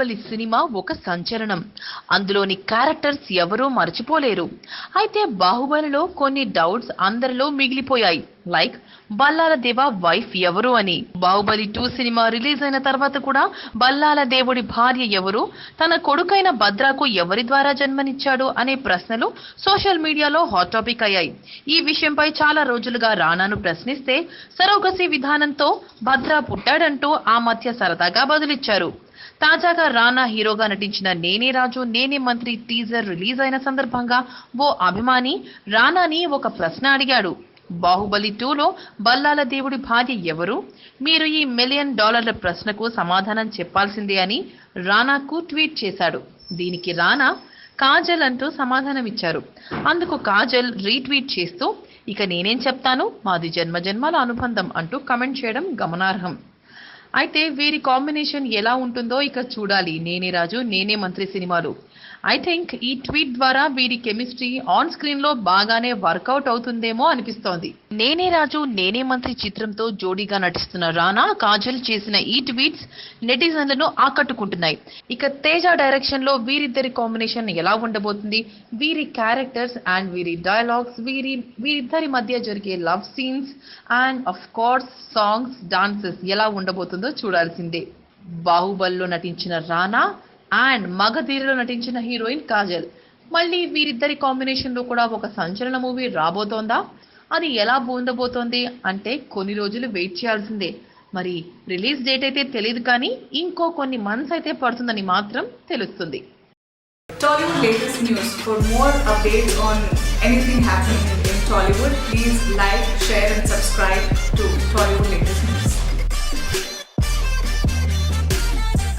Baahubali cinema ఒక సంచలనం. అందులోని క్యారెక్టర్స్ ఎవరూ మర్చిపోలేరు. అయితే బాహుబలిలో కొన్ని డౌట్స్ అందరిలో మిగిలిపోయాయి. లైక్ బల్లాల దేవ వైఫ్ ఎవరు అని. బాహుబలి టూ సినిమా రిలీజ్ అయిన తర్వాత కూడా బల్లాల దేవుడి భార్య ఎవరు తన కొడుకైన భద్రాకు ఎవరి ద్వారా జన్మనిచ్చాడు అనే ప్రశ్నలు సోషల్ మీడియాలో హాట్ టాపిక్ అయ్యాయి. ఈ విషయంపై చాలా రోజులుగా రానాను ప్రశ్నిస్తే సరోగసి విధానంతో భద్రా పుట్టాడంటూ ఆ మధ్య సరదాగా బదులిచ్చారు. తాజాగా రానా హీరోగా నటించిన నేనే రాజు నేనే మంత్రి టీజర్ రిలీజ్ అయిన సందర్భంగా ఓ అభిమాని రానాని ఒక ప్రశ్న అడిగాడు. బాహుబలి టూలో బల్లాల దేవుడి భార్య ఎవరు? మీరు ఈ మిలియన్ డాలర్ల ప్రశ్నకు సమాధానం చెప్పాల్సిందే అని రానాకు ట్వీట్ చేశాడు. దీనికి రానా కాజల్ అంటూ సమాధానమిచ్చారు అందుకు కాజల్ రీట్వీట్ చేస్తూ ఇక నేనేం చెప్తాను? మాది జన్మ జన్మల అనుబంధం అంటూ కమెంట్ చేయడం గమనార్హం. అయితే వీరి కాంబినేషన్ ఎలా ఉంటుందో ఇక చూడాలి. నేనే రాజు నేనే మంత్రి సినిమాలు. ఐ థింక్ ఈ ట్వీట్ ద్వారా వీరి కెమిస్ట్రీ ఆన్ స్క్రీన్లో బాగానే వర్కౌట్ అవుతుందేమో అనిపిస్తోంది. నేనే రాజు నేనే మంత్రి చిత్రంతో జోడీగా నటిస్తున్న రానా కాజల్ చేసిన ఈ ట్వీట్స్ నెటిజన్లను ఆకట్టుకుంటున్నాయి. ఇక తేజ డైరెక్షన్లో వీరిద్దరి కాంబినేషన్ ఎలా ఉండబోతుంది? వీరి క్యారెక్టర్స్ అండ్ వీరి డైలాగ్స్ వీరి వీరిద్దరి మధ్య జరిగే love scenes and of course songs dances ఎలా ఉండబోతుందో చూడాల్సిందే. బాహుబలిలో నటించిన రానా అండ్ మగధీరలో నటించిన హీరోయిన్ కాజల్. మళ్ళీ వీరిద్దరి కాంబినేషన్లో కూడా ఒక సంచలన మూవీ రాబోతోందా? అది ఎలా ఉండబోతోంది అంటే కొన్ని రోజులు వెయిట్ చేయాల్సిందే. మరి రిలీజ్ డేట్ అయితే తెలియదు కానీ ఇంకో కొన్ని మంత్స్ అయితే పడుతుందని మాత్రం తెలుస్తుంది. Tollywood latest news. For more updates on anything happening in Tollywood, please like, share, and subscribe